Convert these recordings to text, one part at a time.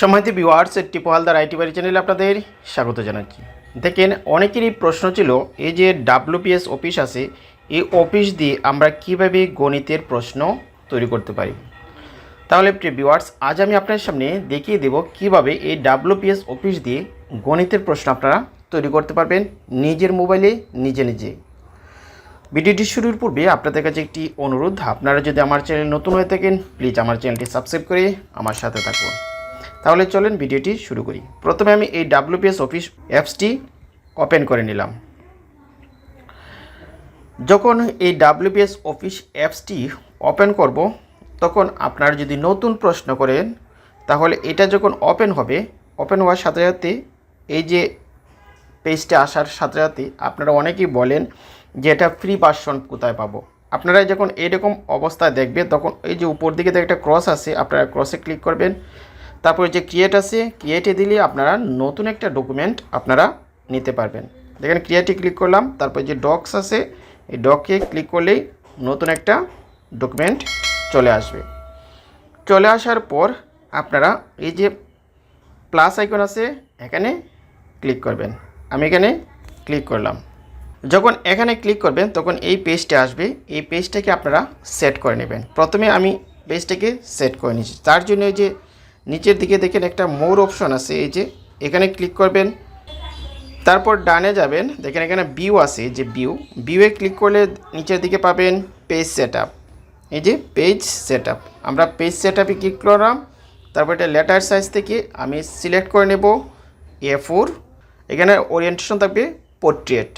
সময়তে viewers টিপো Haldar IT বাড়ি চ্যানেলে আপনাদের স্বাগত জানাচ্ছি। দেখেন, অনেকেরই প্রশ্ন ছিল, এই যে ডাব্লিউপিএস অফিস আছে, এই অফিস দিয়ে আমরা কীভাবে গণিতের প্রশ্ন তৈরি করতে পারি? তাহলে প্রিয় ভিউয়ার্স আজ আমি আপনার সামনে দেখিয়ে দেব কীভাবে এই ডাব্লিউপিএস অফিস দিয়ে গণিতের প্রশ্ন আপনারা তৈরি করতে পারবেন নিজের মোবাইলে নিজে নিজে। ভিডিওটি শুরুর পূর্বে আপনাদের কাছে একটি অনুরোধ, আপনারা যদি আমার চ্যানেল নতুন হয়ে থাকেন প্লিজ আমার চ্যানেলটি সাবস্ক্রাইব করে আমার সাথে থাকুন। তাহলে চলেন ভিডিওটি শুরু করি। প্রথমে আমি এই ডাব্লিউপিএস অফিস অ্যাপসটি ওপেন করে নিলাম। যখন এই ডাব্লিউপিএস অফিস অ্যাপসটি ওপেন করব, তখন আপনারা যদি নতুন প্রশ্ন করেন, তাহলে এটা যখন ওপেন হবে, ওপেন হওয়ার সাথে সাথে এই যে পেজটা আসার সাথে সাথে আপনারা অনেকেই বলেন যে এটা ফ্রি ভার্সন কোথায় পাবো। আপনারা যখন এরকম অবস্থায় দেখবে, তখন এই যে উপর দিকে একটা ক্রস আছে, আপনারা ক্রসে ক্লিক করবেন। তারপরে যে ক্রিয়েট আছে ক্রিয়েটে দিলে আপনারা নতুন একটা ডকুমেন্ট আপনারা নিতে পারবেন। দেখেন ক্রিয়েটে ক্লিক করলাম, তারপর যে ডক্স আছে, এই ডকে ক্লিক করলেই নতুন একটা ডকুমেন্ট চলে আসবে। চলে আসার পর আপনারা এই যে প্লাস আইকন আছে, এখানে ক্লিক করবেন। আমি এখানে ক্লিক করলাম। যখন এখানে ক্লিক করবেন, তখন এই পেজটা আসবে। এই পেজটাকে আপনারা সেট করে নেবেন। প্রথমে আমি পেজটাকে সেট করে নিচ্ছি তার জন্য যে নিচের দিকে দেখেন একটা মোর অপশন আছে, এই যে এখানে ক্লিক করবেন, তারপর ডানে যাবেন, দেখেন এখানে ভিউ আছে যে ভিউ, ভিউয়ে ক্লিক করলে নিচের দিকে পাবেন পেজ সেট এই যে পেজ সেট আমরা পেজ সেট আপে ক্লিক করলাম, তারপর এটা লেটার সাইজ থেকে আমি সিলেক্ট করে নেব এ ফোর এখানে ওরিয়েন্টেশন থাকবে পোর্ট্রেট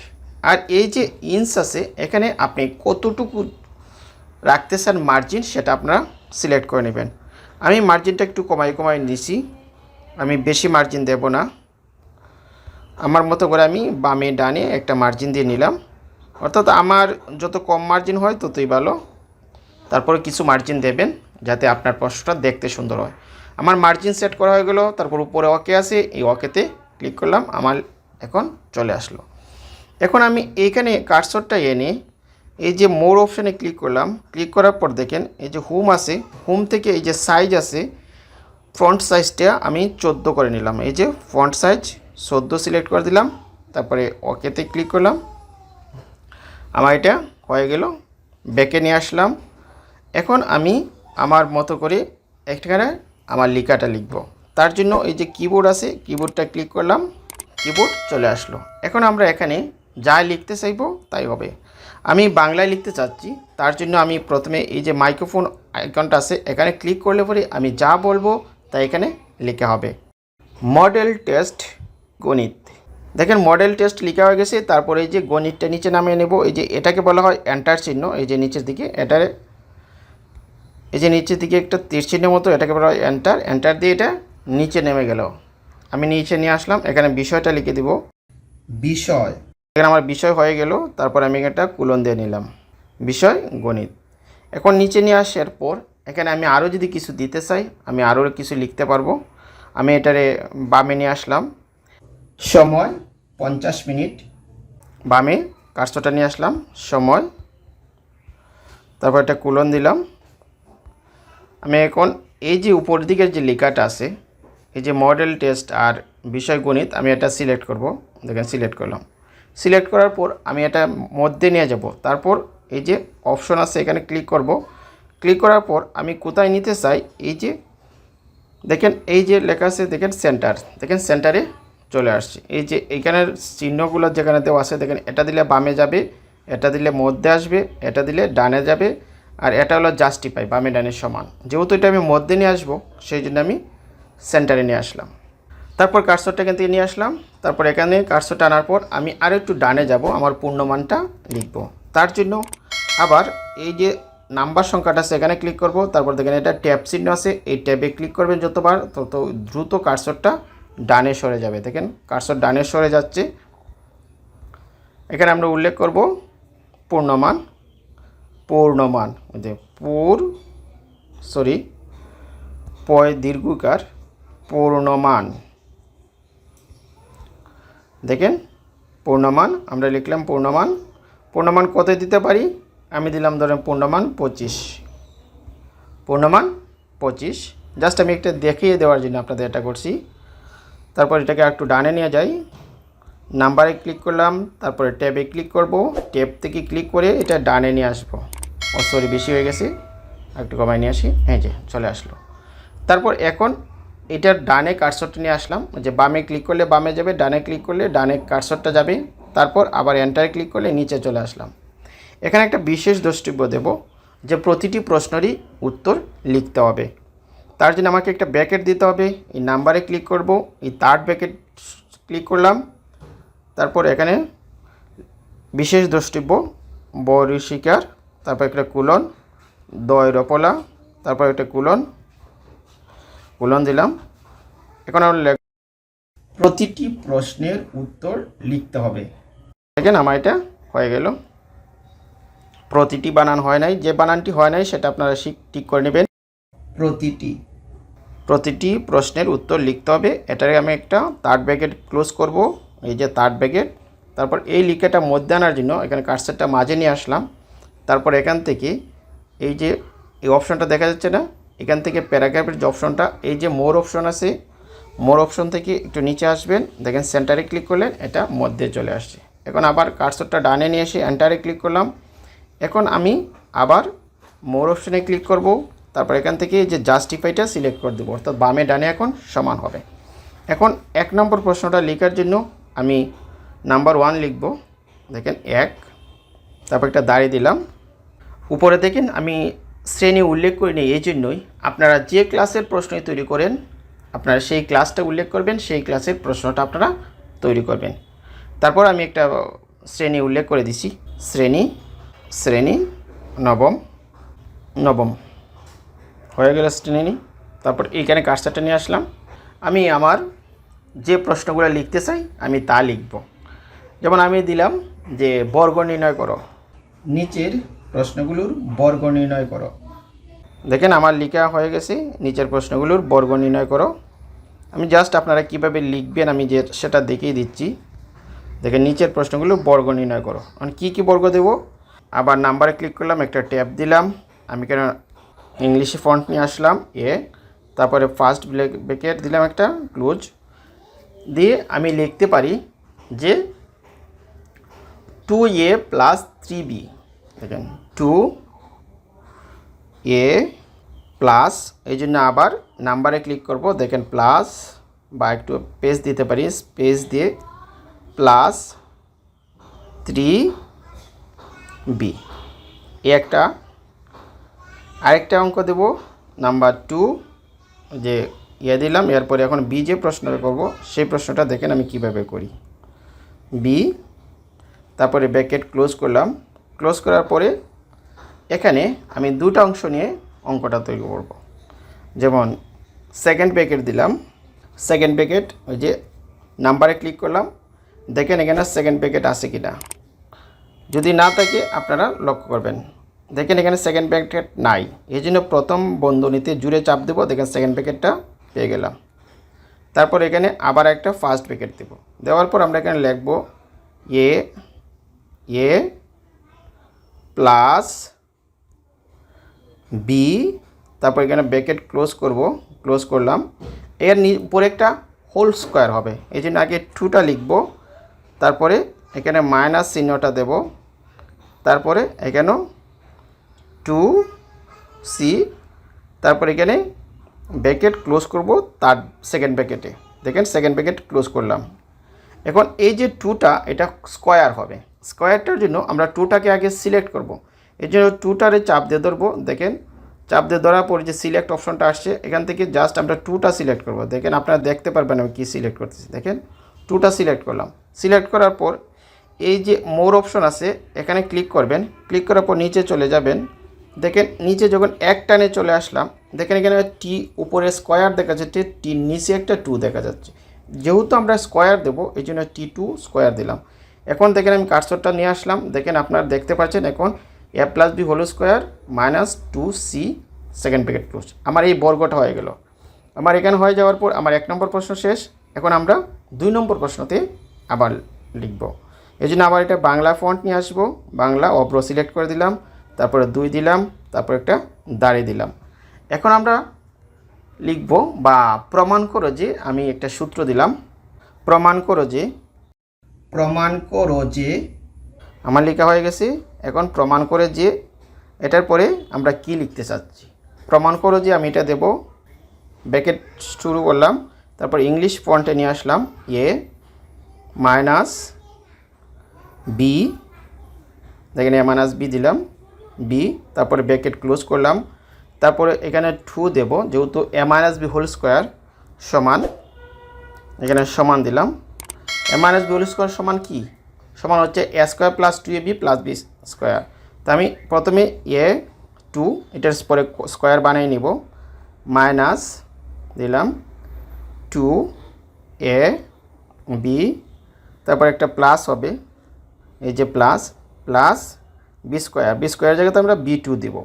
আর এই যে ইঞ্চ আছে, এখানে আপনি কতটুকু রাখতে চান মার্জিন সেটা আপনারা সিলেক্ট করে নেবেন। আমি মার্জিনটা একটু কমাই কমাই নিছি। আমি বেশি মার্জিন দেব না। আমার মতো করে আমি বামে ডানে একটা মার্জিন দিয়ে নিলাম। অর্থাৎ আমার যত কম মার্জিন হয় ততই ভালো। তারপরে কিছু মার্জিন দেবেন যাতে আপনার প্রশ্নটা দেখতে সুন্দর হয়। আমার মার্জিন সেট করা হয়ে গেলো, তারপর উপরে ওকে আছে, এই ওকেতে ক্লিক করলাম, আমার এখন চলে আসলো। এখন আমি এইখানে কার্সরটা এনে এই যে মোর অপশানে ক্লিক করলাম ক্লিক করার পর দেখেন, এই যে হোম আছে হোম থেকে এই যে সাইজ আছে ফ্রন্ট সাইজটা আমি চোদ্দ করে নিলাম। এই যে ফ্রন্ট সাইজ চোদ্দ সিলেক্ট করে দিলাম, তারপরে ওকেতে ক্লিক করলাম। আমার এটা হয়ে গেল ব্যাকে নিয়ে আসলাম। এখন আমি আমার মতো করে একটাখানে আমার লেখাটা লিখব। তার জন্য এই যে কিবোর্ড আছে কিবোর্ডটা ক্লিক করলাম কিবোর্ড চলে আসলো। এখন আমরা এখানে যা লিখতে চাইব তাই হবে। আমি বাংলায় লিখতে চাচ্ছি, তার জন্য আমি প্রথমে এই যে মাইক্রোফোন আইকনটা আছে, এখানে ক্লিক করলে পরে আমি যা বলব তা এখানে লেখা হবে। মডেল টেস্ট গণিত। দেখেন মডেল টেস্ট লেখা হয়ে গেছে, তারপরে এই যে গণিতটা নিচে নামিয়ে নেব, এই যে এটাকে বলা হয় এন্টার চিহ্ন, এই যে নিচের দিকে এটার, এই যে নিচের দিকে একটা তীর চিহ্নের মতো এটাকে বলা হয় এন্টার এন্টার দিয়ে এটা নিচে নেমে গেল। আমি নিচে নিয়ে আসলাম, এখানে বিষয়টা লিখে দিব। বিষয়। এখানে আমার বিষয় হয়ে গেল, তারপর আমি একটা কুলন দিয়ে নিলাম। বিষয় গণিত। এখন নিচে নিয়ে আসার পর, এখানে আমি আরও যদি কিছু দিতে চাই, আমি আরও কিছু লিখতে পারব। আমি এটারে বামে নিয়ে আসলাম। সময় পঞ্চাশ মিনিট। বামে কার্সটা নিয়ে আসলাম। সময়। তারপর একটা কুলন দিলাম। আমি এখন এই যে উপর দিকের যে লেখাটা আছে, এই যে মডেল টেস্ট আর বিষয় গণিত, আমি এটা সিলেক্ট করব। দেখেন সিলেক্ট করলাম। সিলেক্ট করার পর আমি এটা মধ্যে নিয়ে যাব। তারপর এই যে অপশন আছে, এখানে ক্লিক করব। ক্লিক করার পর আমি কোথায় নিতে চাই? এই যে দেখেন, এই যে লেখা আছে, দেখেন সেন্টার। দেখেন সেন্টারে চলে আসছে। এই যে এইখানের চিহ্নগুলো যেখানে দেওয়া আছে, দেখেন, এটা দিলে বামে যাবে, এটা দিলে মধ্যে আসবে, এটা দিলে ডানে যাবে, আর এটা হলো জাস্টিফাই বামে ডানের সমান। যেহেতু এটা আমি মধ্যে নিয়ে আসব, সেই জন্য আমি সেন্টারে নিয়ে আসলাম। তারপর কার্সরটা এখান থেকে নিয়ে আসলাম। তারপর এখানে কার্সরটা আনার পর আমি আরও একটু ডানে যাব, আমার পূর্ণমানটা লিখব। তার জন্য আবার এই যে নাম্বার সংখ্যাটা আছে, এখানে ক্লিক করব। তারপর দেখেন এটা ট্যাব চিহ্ন আছে, এই ট্যাবে ক্লিক করবেন যতবার, তত দ্রুত কার্সরটা ডানে সরে যাবে। দেখেন কার্সর ডানে সরে যাচ্ছে। এখানে আমরা উল্লেখ করব পূর্ণমান পূর্ণমান যে পুর সরি পয় দীর্ঘকার, পূর্ণমান। দেখেন, পূর্ণমান, আমরা লিখলাম পূর্ণমান। পূর্ণমান কত দিতে পারি? আমি দিলাম ধরেন পূর্ণমান পঁচিশ। পূর্ণমান পঁচিশ। জাস্ট আমি একটা দেখিয়ে দেওয়ার জন্য আপনাদের এটা করছি। তারপর এটাকে একটু ডানে নিয়ে যাই। নাম্বারে ক্লিক করলাম, তারপরে ট্যাবে ক্লিক করব। ট্যাব থেকে ক্লিক করে এটা ডানে নিয়ে আসব। ও, সরি, বেশি হয়ে গেছে। একটু কমায় নিয়ে আসি। হ্যাঁ যে, চলে আসলো। তারপর এখন এটার ডানে কার্সরটা নিয়ে আসলাম। যে বামে ক্লিক করলে বামে যাবে, ডানে ক্লিক করলে ডানে কার্সরটা যাবে। তারপর আবার এন্টারে ক্লিক করলে নিচে চলে আসলাম। এখানে একটা বিশেষ দ্রষ্টব্য দেব, যে প্রতিটি প্রশ্নেরই উত্তর লিখতে হবে। তার জন্য আমাকে একটা ব্যাকেট দিতে হবে। এই নাম্বারে ক্লিক করব, এই থার্ড ব্যাকেট ক্লিক করলাম। তারপর এখানে বিশেষ দ্রষ্টব্য বরিশিকার তারপর একটা কুলন দয় রপলা তারপর একটা কুলন কুলন দিলাম। এখন আমরা লেখ প্রতিটি প্রশ্নের উত্তর লিখতে হবে। দেখেন আমার এটা হয়ে গেল। প্রতিটি বানান হয় নাই যে বানানটি হয় নাই সেটা আপনারা ঠিক করে নেবেন। প্রতিটি। প্রতিটি প্রশ্নের উত্তর লিখতে হবে। এটারে আমি একটা থার্ড ব্যাকেট ক্লোজ করব। এই যে থার্ড ব্যাকেট তারপর এই লিখাটা মধ্যে আনার জন্য এখানে কার্সারটা মাঝে নিয়ে আসলাম। তারপর এখান থেকে এই যে এই অপশনটা দেখা যাচ্ছে না এখান থেকে প্যারাগ্রাফের যে অপশনটা, এই যে মোর অপশন আছে মোর অপশন থেকে একটু নিচে আসবেন। দেখেন সেন্টারে ক্লিক করলেন, এটা মধ্যে চলে আসছে। এখন আবার কার্সরটা ডানে নিয়ে এসে এন্টারে ক্লিক করলাম। এখন আমি আবার মোর অপশনে ক্লিক করব। তারপর এখান থেকে যে জাস্টিফাইটা সিলেক্ট করে দেবো, অর্থাৎ বামে ডানে এখন সমান হবে। এখন এক নম্বর প্রশ্নটা লেখার জন্য আমি নাম্বার ওয়ান লিখব। দেখেন এক, তারপর একটা দাঁড়িয়ে দিলাম। উপরে দেখেন আমি শ্রেণি উল্লেখ করিনি এই জন্যই আপনারা যে ক্লাসের প্রশ্নই তৈরি করেন, আপনারা সেই ক্লাসটা উল্লেখ করবেন, সেই ক্লাসের প্রশ্নটা আপনারা তৈরি করবেন। তারপর আমি একটা শ্রেণি উল্লেখ করে দিছি, শ্রেণি শ্রেণি, নবম নবম। হয়ে গেল শ্রেণি তারপর এইখানে কাজটা নিয়ে আসলাম। আমি আমার যে প্রশ্নগুলো লিখতে চাই, আমি তা লিখব। যেমন আমি দিলাম যে বর্গ নির্ণয় করো, নিচের প্রশ্নগুলোর বর্গ নির্ণয় করো। দেখেন, আমার লেখা হয়ে গেছে, নিচের প্রশ্নগুলোর বর্গ নির্ণয় করো। আমি জাস্ট আপনারা কীভাবে লিখবেন, আমি যে সেটা দেখিয়ে দিচ্ছি। দেখেন, নিচের প্রশ্নগুলো বর্গ নির্ণয় করো। আমি কী কী বর্গ দেব? আবার নাম্বারে ক্লিক করলাম, একটা ট্যাব দিলাম। আমি কেন ইংলিশে ফন্ট নিয়ে আসলাম এ তারপরে ফার্স্ট ব্রেকেট দিলাম একটা ক্লোজ দিয়ে আমি লিখতে পারি যে two A plus three B দেখেন টু এ প্লাস এই জন্য আবার নাম্বারে ক্লিক করব। দেখেন প্লাস বা একটু পেজ দিতে পারি। পেজ দিয়ে প্লাস থ্রি বি এ একটা, আরেকটা অঙ্ক দেব। নাম্বার টু যে ইয়ে দিলাম, এরপরে এখন বি যে প্রশ্নটা করব, সেই প্রশ্নটা দেখেন আমি কীভাবে করি। বি তারপরে ব্যাকেট ক্লোজ করলাম। ক্লোজ করার পরে এখানে আমি দুটা অংশ নিয়ে অঙ্কটা তৈরি করব। যেমন সেকেন্ড প্যাকেট দিলাম সেকেন্ড প্যাকেট ওই যে নাম্বারে ক্লিক করলাম, দেখেন এখানে সেকেন্ড প্যাকেট আছে কি না যদি না থাকে আপনারা লক্ষ্য করবেন। দেখেন এখানে সেকেন্ড প্যাকেট নাই, এই জন্য প্রথম বন্ধনীতে জুড়ে চাপ দেবো, দেখেন সেকেন্ড প্যাকেটটা পেয়ে গেলাম। তারপর এখানে আবার একটা ফার্স্ট প্যাকেট দেব। দেওয়ার পর আমরা এখানে লিখব এ এ প্লাস বি, তারপর এখানে ব্যাকেট ক্লোজ করব, ক্লোজ করলাম। এর উপরে একটা হোল স্কোয়ার হবে, এই জন্য আগে টুটা লিখব, তারপরে এখানে মাইনাস চিহ্নটা দেব, তারপরে এখানেও টু সি, তারপর এখানে ব্যাকেট ক্লোজ করব তার সেকেন্ড ব্যাকেটে দেখেন সেকেন্ড ব্যাকেট ক্লোজ করলাম। এখন এই যে টুটা, এটা স্কোয়ার হবে। স্কোয়ারটার জন্য আমরা টুটাকে আগে সিলেক্ট করব। এই জন্য টুটারে চাপ দিয়ে ধরবো। দেখেন, চাপ দিয়ে ধরার পর যে সিলেক্ট অপশনটা আসছে, এখান থেকে জাস্ট আমরা টুটা সিলেক্ট করব। দেখেন, আপনারা দেখতে পারবেন আমি কী সিলেক্ট করতেছি। দেখেন টুটা সিলেক্ট করলাম। সিলেক্ট করার পর এই যে মোর অপশন আছে, এখানে ক্লিক করবেন। ক্লিক করার পর নিচে চলে যাবেন। দেখেন, নিচে যখন এক টানে চলে আসলাম, দেখেন এখানে টি উপরে স্কোয়ার দেখা যাচ্ছে টি নিচে একটা টু দেখা যাচ্ছে। যেহেতু আমরা স্কোয়ার দেবো এই জন্য টি টু স্কোয়ার দিলাম। এখন দেখেন আমি কার্সরটা নিয়ে আসলাম। দেখেন আপনারা দেখতে পাচ্ছেন এখন A plus B whole square minus two C second bracket close আমার এই বর্গটা হয়ে গেল। আমার এখানে হয়ে যাওয়ার পর আমার এক নম্বর প্রশ্ন শেষ। এখন আমরা দুই নম্বর প্রশ্নতে আবার লিখব। এই জন্য আবার এটা বাংলা ফন্ট নিয়ে আসব। বাংলা অব্র সিলেক্ট করে দিলাম। তারপরে দুই দিলাম। তারপর একটা দাঁড়িয়ে দিলাম। এখন আমরা লিখব বা প্রমাণ করো যে আমি একটা সূত্র দিলাম। প্রমাণ করো যে প্রমাণ করো যে আমার লেখা হয়ে গেছে। এখন প্রমাণ করে যে এটার পরে আমরা কি লিখতে চাচ্ছি। প্রমাণ করো যে আমি এটা দেব। ব্যাকেট শুরু করলাম। তারপর ইংলিশ ফন্টে নিয়ে আসলাম। A minus B. দেখেন এ মাইনাস বি দিলাম। বি, তারপরে ব্যাকেট ক্লোজ করলাম। তারপরে এখানে টু দেব। যেহেতু A minus B whole square সমান, এখানে সমান দিলাম। A minus B whole square সমান কি? সমান হচ্ছে A square plus two A B plus B square তা আমি প্রথমে এ টু এটার পরে স্কোয়ার বানিয়ে নিব। মাইনাস দিলাম টু এ বি তারপর একটা প্লাস হবে। এই যে plus plus B square B square জায়গাতে আমরা বি টু দিব।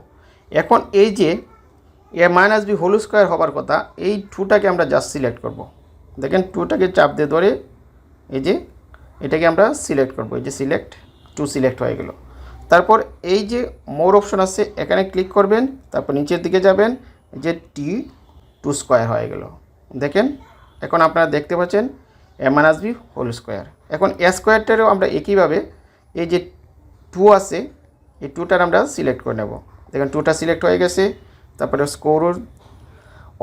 এখন এই যে A minus B whole square হবার কথা, এই টুটাকে আমরা জাস্ট সিলেক্ট করব। দেখেন টুটাকে চাপ দিয়ে ধরে এই যে এটাকে আমরা সিলেক্ট করব। এই যে সিলেক্ট টু সিলেক্ট হয়ে গেল। তারপর এই যে মোর অপশন আছে, এখানে ক্লিক করবেন, তারপর নিচের দিকে যাবেন যে টি টু স্কোয়ার হয়ে গেল। দেখেন, এখন আপনারা দেখতে পাচ্ছেন A minus B whole square এখন এ স্কোয়ারটারও আমরা একইভাবে এই যে টু আছে, এই টুটার আমরা সিলেক্ট করে নেব। দেখেন টুটা সিলেক্ট হয়ে গেছে, তারপরে স্কোর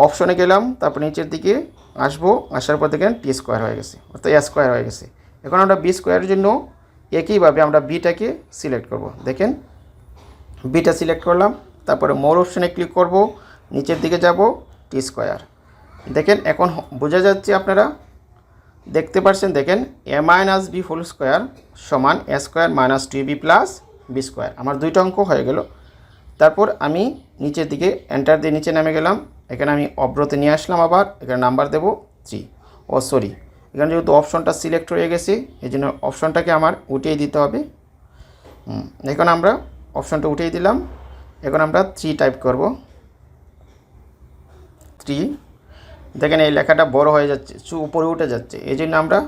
অপশনে গেলাম, তারপর নিচের দিকে আসব, আসার পর দেখেন টি স্কোয়ার হয়ে গেছে, অর্থাৎ এ স্কোয়ার হয়ে গেছে। এখন আমরা বি স্কোয়ারের জন্য একইভাবে আমরা বিটাকে সিলেক্ট করব। দেখেন বিটা সিলেক্ট করলাম, তারপরে মোর অপশনে ক্লিক করব, নিচের দিকে যাব টি স্কোয়ার দেখেন, এখন বোঝা যাচ্ছে আপনারা, দেখতে পাচ্ছেন দেখেন A minus B whole square সমান A square minus two B plus B square আমার দুইটা অঙ্ক হয়ে গেল। তারপর আমি নিচের দিকে এন্টার দিয়ে নিচে নেমে গেলাম। এখানে আমি অব্রতে নিয়ে আসলাম আবার, এখানে নাম্বার দেব থ্রি ও সরি এখানে যেহেতু অপশনটা সিলেক্ট হয়ে গেছে এই জন্য অপশনটাকে আমার উঠিয়ে দিতে হবে। এখন আমরা অপশনটা উঠিয়ে দিলাম। এখন আমরা থ্রি টাইপ করব। থ্রি দেখেন এই লেখাটা বড় হয়ে যাচ্ছে উপরে উঠে যাচ্ছে। এই জন্য আমরা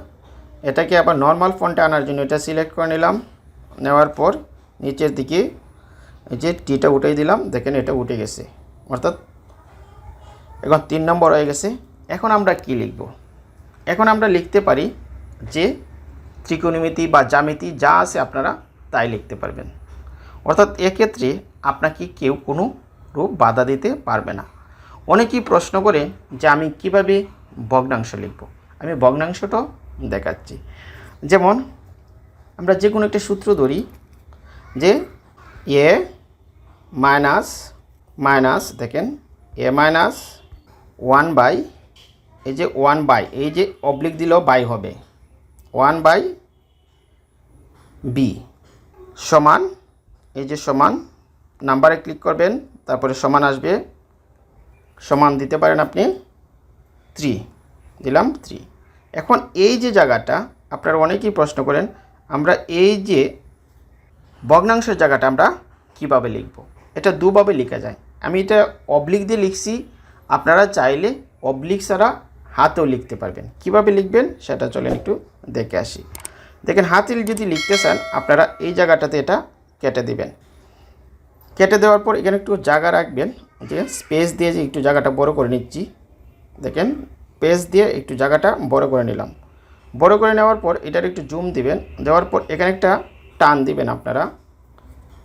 এটাকে আবার নর্মাল ফন্টে আনার জন্য এটা সিলেক্ট করে নিলাম। নেওয়ার পর নিচের দিকে এই যে টিটা উঠিয়ে দিলাম, দেখেন এটা উঠে গেছে। অর্থাৎ এখন তিন নম্বর হয়ে গেছে। এখন আমরা কি লিখব? এখন আমরা লিখতে পারি যে ত্রিকোণমিতি বা জ্যামিতি যা আছে আপনারা তাই লিখতে পারবেন। অর্থাৎ এক্ষেত্রে আপনাকে কেউ কোনো রূপ বাধা দিতে পারবে না। অনেকেই প্রশ্ন করে যে আমি কীভাবে ভগ্নাংশ লিখব? আমি ভগ্নাংশটাও দেখাচ্ছি। যেমন আমরা যে কোনো একটা সূত্র ধরি যে এ মাইনাস মাইনাস দেখেন, এ মাইনাস ওয়ান বাই, এই যে ওয়ান বাই, এই যে অবলিক দিলেও বাই হবে। ওয়ান বাই বি সমান, এই যে সমান, নাম্বারে ক্লিক করবেন, তারপরে সমান আসবে। সমান দিতে পারেন আপনি থ্রি দিলাম থ্রি এখন এই যে জায়গাটা, আপনারা অনেকেই প্রশ্ন করেন, আমরা এই যে ভগ্নাংশের জায়গাটা আমরা কীভাবে লিখব? এটা দুভাবে লেখা যায়। আমি এটা অবলিক দিয়ে লিখছি আপনারা চাইলে অবলিক ছাড়া হাতেও লিখতে পারবেন। কীভাবে লিখবেন সেটা চলেন একটু দেখে আসি। দেখেন, হাতে যদি লিখতে চান, আপনারা এই জায়গাটাতে এটা কেটে দিবেন। কেটে দেওয়ার পর এখানে একটু জায়গা রাখবেন। যে স্পেস দিয়ে যে একটু জায়গাটা বড় করে নিচ্ছি। দেখেন পেজ দিয়ে একটু জায়গাটা বড় করে নিলাম। বড় করে নেওয়ার পর এটার একটু জুম দিবেন। দেওয়ার পর এখানে একটা টান দিবেন আপনারা।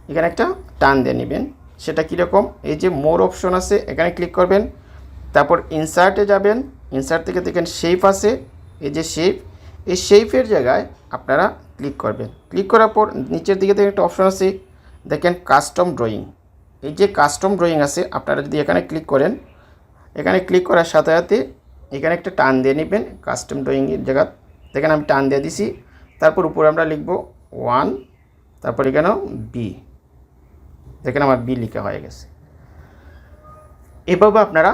এখানে একটা টান দিয়ে নেবেন। সেটা কীরকম? এই যে মোর অপশন আছে, এখানে ক্লিক করবেন। তারপর ইনসার্টে যাবেন ইনসার্ট থেকে দেখেন শেপ আছে, এই যে শেপ এই শেপের জায়গায় আপনারা ক্লিক করবেন। ক্লিক করার পর নিচের দিকে দেখেন একটা অপশন আছে, দেখেন কাস্টম ড্রয়িং এই যে কাস্টম ড্রয়িং আছে, আপনারা যদি এখানে ক্লিক করেন, এখানে ক্লিক করার সাথে সাথে এখানে একটা টান দিয়ে নেবেন কাস্টম ড্রয়িংয়ের জায়গা। দেখেন আমি টান দিয়ে দিছি, তারপর উপরে আমরা লিখব ওয়ান তারপর এখানেও বি দেখেন আমার বি লিখা হয়ে গেছে। এভাবে আপনারা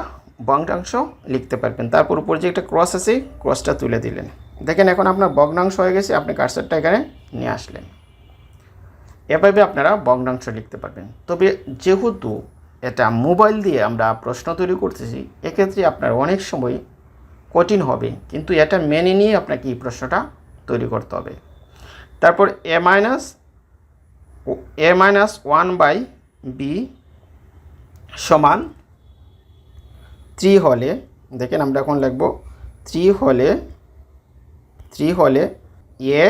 ভগ্নাংশ লিখতে পারবেন। তারপর উপর যে একটা ক্রস আছে ক্রসটা তুলে দিলেন। দেখেন এখন আপনার ভগ্নাংশ হয়ে গেছে, আপনি কার্সারটা এখানে নিয়ে আসলেন। এভাবে আপনারা ভগ্নাংশ লিখতে পারবেন। তবে যেহেতু এটা মোবাইল দিয়ে আমরা প্রশ্ন তৈরি করতেছি, এক্ষেত্রে আপনার অনেক সময় কঠিন হবে। কিন্তু এটা মেনে নিয়ে আপনাকে এই প্রশ্নটা তৈরি করতে হবে। তারপর A minus A minus one by B সমান থ্রি হলে, দেখেন আমরা এখন লিখব থ্রি হলে থ্রি হলে A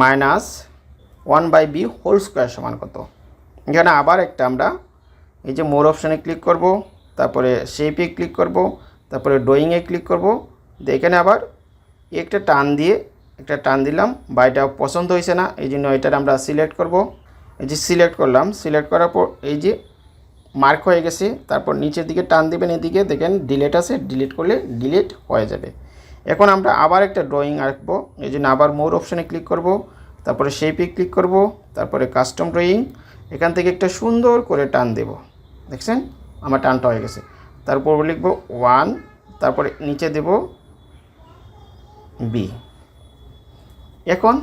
minus one by B whole square সমান কত? এখানে আবার একটা আমরা এই যে মোর অপশানে ক্লিক করব, তারপরে শেপে ক্লিক করব, তারপরে ড্রয়িংয়ে ক্লিক করব, দিয়ে এখানে আবার একটা টান দিয়ে একটা টান দিলাম বা এটা পছন্দ হয়েছে না, এই জন্য এটার আমরা সিলেক্ট করব। এই যে সিলেক্ট করলাম, সিলেক্ট করার পর এই যে মার্ক হয়ে গেছে। তারপর নিচের দিকে টান দিবেন, এদিকে দেখেন ডিলেট আছে ডিলিট করলে ডিলিট হয়ে যাবে। এখন আমরা আবার একটা ড্রয়িং আঁকবো। এই জন্য আবার মোর অপশানে ক্লিক করব। তারপরে শেপে ক্লিক করব। তারপরে কাস্টম ড্রয়িং এখান থেকে একটা সুন্দর করে টান দেব। দেখছেন? আমার টানটা হয়ে গেছে। তারপর লিখব ওয়ান তারপরে নিচে দেব বি এখন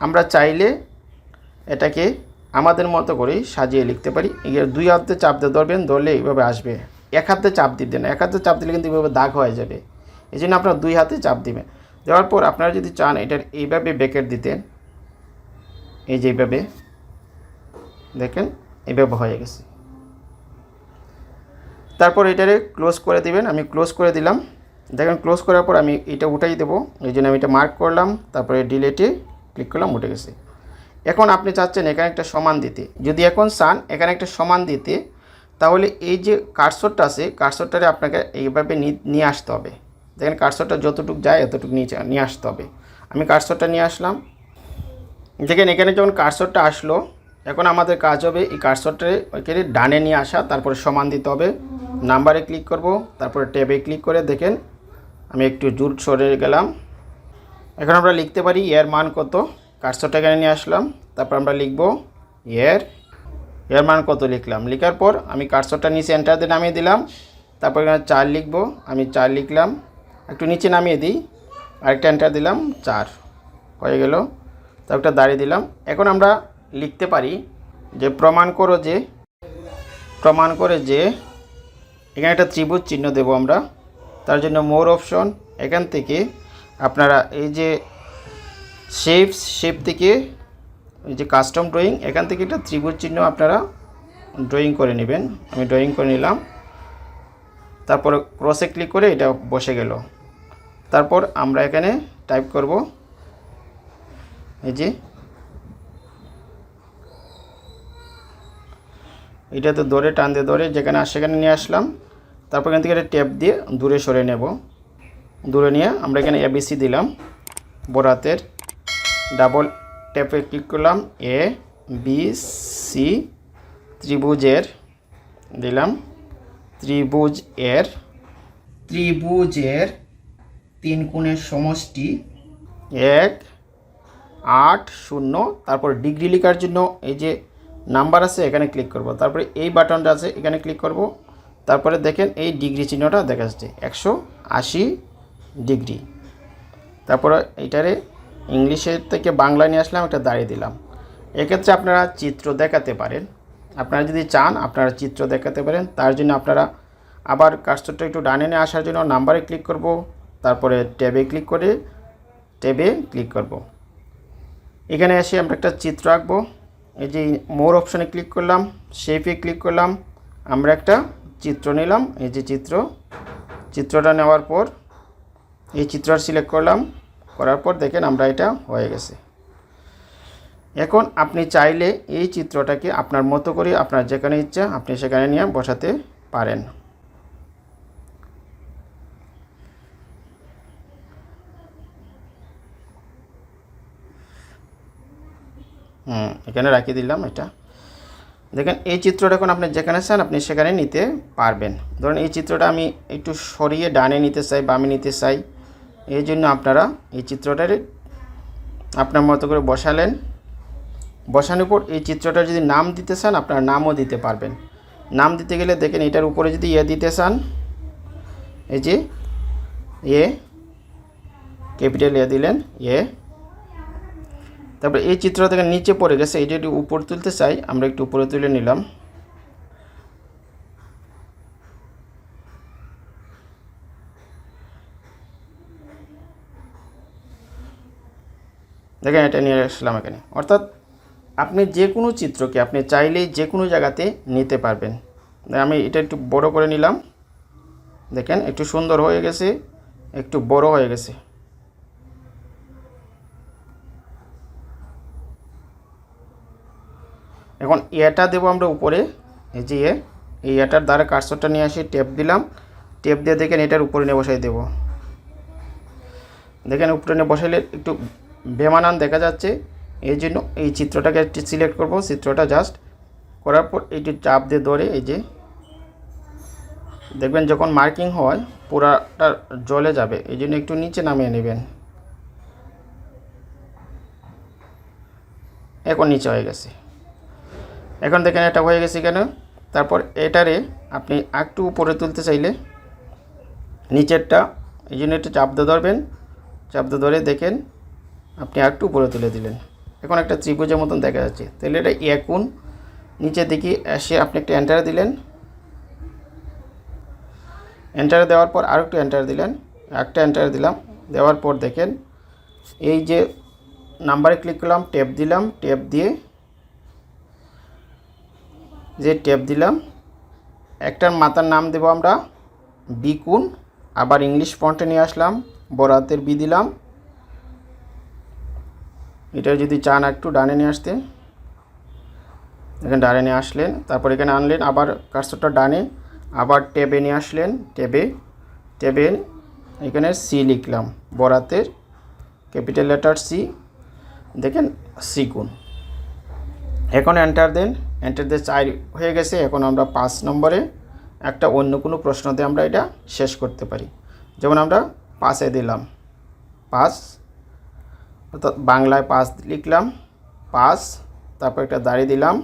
আমরা চাইলে এটাকে আমাদের মতো করেই সাজিয়ে লিখতে পারি। এর দুই হাতে চাপ দিয়ে ধরবেন, ধরলে এইভাবে আসবে। এক হাতে চাপ দিবেন এক হাতে চাপ দিলে কিন্তু এইভাবে দাগ হয়ে যাবে। এই জন্য আপনার দুই হাতে চাপ দিবেন। দেওয়ার পর আপনারা যদি চান এটার এইভাবে ব্যাকেট দিতেন, এই যে এইভাবে, দেখেন, এইভাবে হয়ে গেছে। তারপর এটারে ক্লোজ করে দিবেন, আমি ক্লোজ করে দিলাম। দেখেন, ক্লোজ করার পর আমি এটা উঠাই দেবো। এই জন্য আমি এটা মার্ক করলাম, তারপরে ডিলেটে ক্লিক করলাম, উঠে গেছে। এখন আপনি চাচ্ছেন এখানে একটা সমান দিতে। যদি এখন চান এখানে একটা সমান দিতে, তাহলে এই যে কার্সরটা আছে কার্সরটারে আপনাকে এইভাবে নিয়ে আসতে হবে। দেখেন কার্সরটা যতটুকু যায় এতটুকু নিচে নিয়ে আসতে হবে। আমি কার্সরটা নিয়ে আসলাম। দেখেন এখানে যখন কার্সরটা আসলো, এখন আমাদের কাজ হবে এই কার্সরটারে ওইখানে ডানে নিয়ে আসা, তারপরে সমান দিতে হবে। নাম্বারে ক্লিক করব, তারপরে ট্যাবে ক্লিক করে দেখেন, আমি একটু জুট সরে গেলাম। এখন আমরা লিখতে পারি এর মান কত? কার্সরটা এখানে নিয়ে আসলাম, তারপর আমরা লিখব এর এর মান কত লিখলাম? লেখার পর আমি কার্সরটা নিচে এন্টার দিয়ে নামিয়ে দিলাম, তারপর এখানে চার লিখব, আমি চার লিখলাম, একটু নিচে নামিয়ে দিই, আরেকটা এন্টার দিলাম, চার হয়ে গেল, তারপর একটা দাঁড়িয়ে দিলাম। এখন আমরা লিখতে পারি যে প্রমাণ করো যে, প্রমাণ করে যে এখানে একটা ত্রিভুজ চিহ্ন দেব আমরা, তার জন্য মোর অপশন এখান থেকে আপনারা এই যে শেপ শেপ থেকে এই যে কাস্টম ড্রয়িং এখান থেকে একটা ত্রিভুজ চিহ্ন আপনারা ড্রয়িং করে নেবেন। আমি ড্রয়িং করে নিলাম। তারপরে ক্রসে ক্লিক করে এটা বসে গেল। তারপর আমরা এখানে টাইপ করব। এই যে এটাতে দৌড়ে টান দিয়ে দৌড়ে যেখানে আসে সেখানে নিয়ে আসলাম। তারপর এখান থেকে একটা ট্যাপ দিয়ে দূরে সরে নেব। দূরে নিয়ে আমরা এখানে এবিসি দিলাম, বরাতের। ডাবল ট্যাপে ক্লিক করলাম এ বি সি ত্রিভুজের দিলাম। ত্রিভুজ এর ত্রিভুজের তিন কোণের সমষ্টি এক আট শূন্য তারপর ডিগ্রি লেখার জন্য এই যে নাম্বার আছে এখানে ক্লিক করব। তারপরে এই বাটনটা আছে এখানে ক্লিক করব। তারপরে দেখেন এই ডিগ্রি চিহ্নটা দেখা যাচ্ছে একশো আশি ডিগ্রি। তারপরে এইটারে ইংলিশের থেকে বাংলা নিয়ে আসলাম, একটা দাঁড়িয়ে দিলাম। এক্ষেত্রে আপনারা চিত্র দেখাতে পারেন। আপনারা যদি চান, আপনারা চিত্র দেখাতে পারেন। তার জন্য আপনারা আবার কাজটা একটু ডানে নিয়ে আসার জন্য নাম্বারে ক্লিক করব। তারপরে ট্যাবে ক্লিক করে, ট্যাবে ক্লিক করব। এখানে এসে আমরা একটা চিত্র আঁকবো। এই যে মোর অপশানে ক্লিক করলাম, শেপে ক্লিক করলাম, আমরা একটা চিত্র নিলাম। এই যে চিত্র, চিত্রটা নেওয়ার পর এই চিত্রটা সিলেক্ট করলাম। করার পর দেখেন আমরা এটা হয়ে গেছে। এখন আপনি চাইলে এই চিত্রটাকে আপনার মতো করে, আপনার যেখানে ইচ্ছা আপনি সেখানে নিয়ে বসাতে পারেন। হুম, এখানে রাখিয়ে দিলাম এটা। দেখেন, এই চিত্রটা এখন আপনি যেখানে চান আপনি সেখানে নিতে পারবেন। ধরুন, এই চিত্রটা আমি একটু সরিয়ে ডানে নিতে চাই বামে নিতে চাই। এই জন্য আপনারা এই চিত্রটার আপনার মতো করে বসালেন। বসানোর পর এই চিত্রটা যদি নাম দিতে চান, আপনার নামও দিতে পারবেন। নাম দিতে গেলে দেখেন এটার উপরে যদি ইয়ে দিতে চান, এই যে এ, ক্যাপিটাল এ দিলেন, এ। তারপরে এই চিত্র থেকে নিচে পড়ে গেছে, এটা একটু উপরে তুলতে চাই, আমরা একটু উপরে তুলে নিলাম। দেখেন এটা নিয়ে আসলাম এখানে। অর্থাৎ আপনি যে কোনো চিত্রকে আপনি চাইলেই যে কোনো জায়গাতে নিতে পারবেন। আমি এটা একটু বড় করে নিলাম। দেখেন, একটু সুন্দর হয়ে গেছে, একটু বড় হয়ে গেছে। এখন এটা দেবো আমরা উপরে। এই যে এই এটার দ্বারা কার্সরটা নিয়ে আসি টেপ দিলাম। টেপ দিয়ে দেখেন এটার উপরে নিয়ে বসাই দেবো। দেখেন, উপরে নিয়ে বসাইলে একটু বেমানান দেখা যাচ্ছে। এই জন্য এই চিত্রটাকে একটু সিলেক্ট করব। চিত্রটা জাস্ট করার পর এইটি চাপ দিয়ে ধরে এই যে দেখবেন যখন মার্কিং হয়, পুরাটা জলে যাবে। এই জন্য একটু নিচে নামিয়ে নেবেন। এখন নিচে হয়ে গেছে। এখন দেখেন এটা হয়ে গেছে কেন? তারপর এটারে আপনি একটু উপরে তুলতে চাইলে নিচেরটা, এই জন্য একটু চাপ দিয়ে ধরবেন। চাপ দিয়ে ধরে দেখেন আপনি একটু উপরে তুলে দিলেন এখন একটা ত্রিভুজের মতন দেখা যাচ্ছে। তাহলে এটা একুন নিচের দিকে এসে আপনি একটা এন্টার দিলেন। এন্টার দেওয়ার পর আর একটু এন্টার দিলেন। একটা এন্টার দিলাম, দেওয়ার পর দেখেন, এই যে নাম্বারে ক্লিক করলাম, ট্যাপ দিলাম, ট্যাপ দিয়ে যে ট্যাপ দিলাম, একটার মাথার নাম দেব আমরা বিকুন আবার ইংলিশ ফন্টে নিয়ে আসলাম, বরাতের বি দিলাম এটা যদি চান একটু ডানে নিয়ে আসতে। এখানে ডানে নিয়ে আসলেন, তারপর এখানে আনলেন, আবার কার্সরটা ডানে, আবার ট্যাবে নিয়ে আসলেন, ট্যাবে ট্যাবে এখানে সি লিখলাম, বরাতের ক্যাপিটাল লেটার সি দেখেন সি গুণ এখন এন্টার দেন, এন্টার দিয়ে চার হয়ে গেছে, এখন আমরা পাঁচ নম্বরে একটা অন্য কোনো প্রশ্নতে আমরা এটা শেষ করতে পারি। যেমন আমরা পাঁচে দিলাম, পাঁচ অর্থাৎ বাংলায় পাঁচ লিখলাম পাঁচ তারপর একটা দাড়ি দিলাম।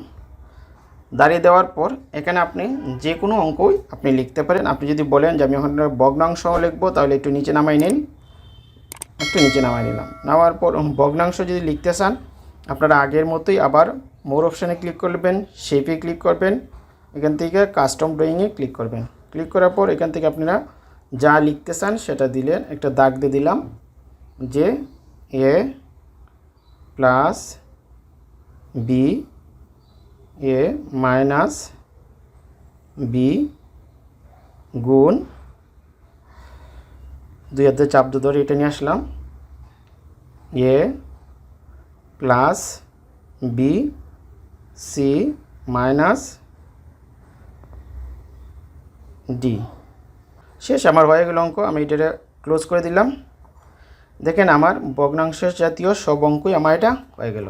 দাঁড়িয়ে দেওয়ার পর এখানে আপনি যে কোনো অঙ্কই আপনি লিখতে পারেন। আপনি যদি বলেন যে আমি এখন ভগ্নাংশ লিখব, তাহলে একটু নিচে নামাই নিন। একটু নিচে নামাই নিলাম। নামার পর ভগ্নাংশ যদি লিখতে চান, আপনারা আগের মতোই আবার মোর অপশানে ক্লিক করবেন শেপে ক্লিক করবেন। এখান থেকে কাস্টম ড্রয়িংয়ে ক্লিক করবেন। ক্লিক করার পর এখান থেকে আপনারা যা লিখতে চান সেটা দিলেন। একটা দাগ দিয়ে দিলাম যে A plus B A minus B গুণ দুই হাতে চাপ ধরে এটা নিয়ে আসলাম। A plus B C minus D. শেষ আমার হয়ে গেল অঙ্ক, আমি এটা ক্লোজ করে দিলাম। দেখেন আমার ভগ্নাংশ জাতীয় সব অঙ্কই আমার এটা হয়ে গেল।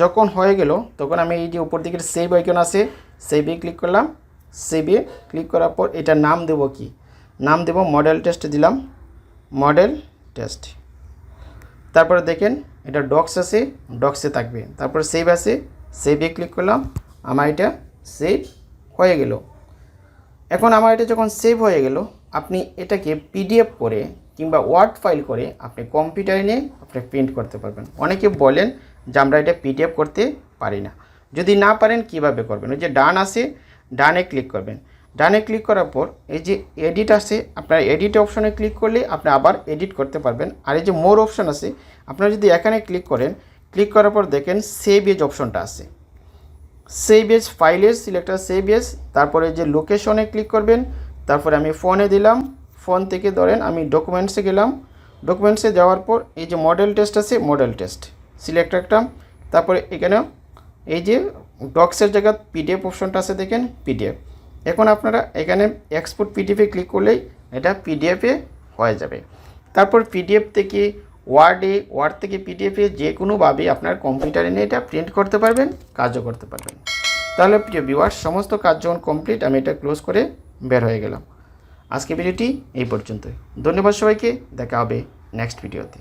যখন হয়ে গেল, তখন আমি এই যে উপর দিকের সেভ আইকন আছে সেভে ক্লিক করলাম। সেভে ক্লিক করার পর এটা নাম দেব কি? নাম দেব মডেল টেস্ট দিলাম। মডেল টেস্ট তারপরে দেখেন, এটা ডক্স আছে ডক্সে থাকবে। তারপরে সেভ আছে সেভে ক্লিক করলাম। আমার এটা সেভ হয়ে গেল। এখন আমার এটা যখন সেভ হয়ে গেল, আপনি এটাকে পিডিএফ করে কিংবা ওয়ার্ড ফাইল করে আপনি কম্পিউটারে নিয়ে আপনি প্রিন্ট করতে পারবেন। অনেকে বলেন যে আমরা এটা পিডিএফ করতে পারি না। যদি না পারেন কীভাবে করবেন? ওই যে ডান আছে, ডানে ক্লিক করবেন। ডানে ক্লিক করার পর এই যে এডিট আছে, আপনার এডিট অপশনে ক্লিক করলে আপনি আবার এডিট করতে পারবেন। আর এই যে মোর অপশন আছে, আপনারা যদি এখানে ক্লিক করেন ক্লিক করার পর দেখেন সেভ এজ অপশনটা আছে। সেভ এজ ফাইলের সিলেক্টার সেভ এজ তারপরে যে লোকেশনে ক্লিক করবেন, তারপরে আমি ফোনে দিলাম। ফোন থেকে ধরেন আমি ডকুমেন্টসে গেলাম। ডকুমেন্টসে যাওয়ার পর এই যে মডেল টেস্ট আছে মডেল টেস্ট সিলেক্ট রাখলাম। তারপরে এখানে এই যে ডক্সের জায়গা পিডিএফ অপশনটা আছে দেখেন পিডিএফ এখন আপনারা এখানে এক্সপোর্ট পিডিএফে ক্লিক করলেই এটা পিডিএফে হয়ে যাবে। তারপর পিডিএফ থেকে ওয়ার্ডে ওয়ার্ড থেকে পিডিএফে যে কোনোভাবে আপনার কম্পিউটারে নিয়ে এটা প্রিন্ট করতে পারবেন, কাজও করতে পারবেন। তাহলে প্রিয় ভিউয়ার সমস্ত কাজ যখন কমপ্লিট আমি এটা ক্লোজ করে বের হয়ে গেলাম। আজকে ভিডিওটি এই পর্যন্তই। ধন্যবাদ সবাইকে। দেখা হবে নেক্সট ভিডিওতে